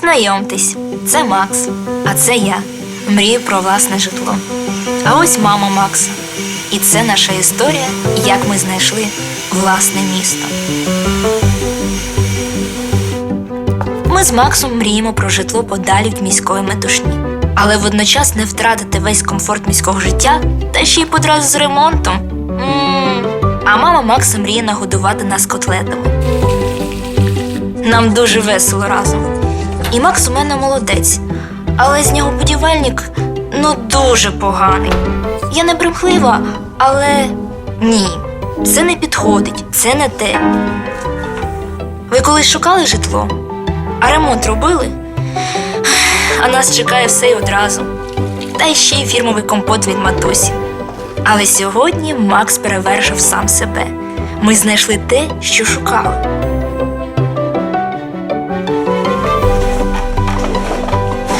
Знайомтесь, це Макс, а це я. Мрію про власне житло. А ось мама Макса. І це наша історія, як ми знайшли власне місто. Ми з Максом мріємо про житло подалі від міської метушні, але водночас не втратити весь комфорт міського життя та ще й подразу з ремонтом. м А мама Макса мріє нагодувати нас котлетами. Нам дуже весело разом. І Макс у мене молодець, але з нього будівельник ну дуже поганий. Я не примхлива, але ні, це не підходить, це не те. Ви колись шукали житло? А ремонт робили? А нас чекає все й одразу. Та й ще й фірмовий компот від матусі. Але сьогодні Макс перевершив сам себе. Ми знайшли те, що шукали.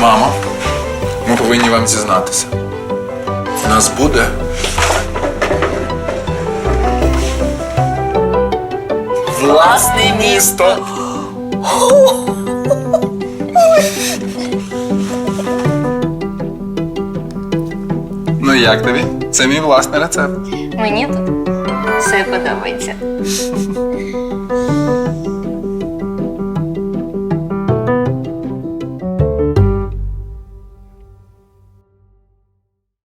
Мамо, ми повинні вам зізнатися. У нас буде. Власне місто. Ну як тобі? Це мій власний рецепт. Мені тут все подобається.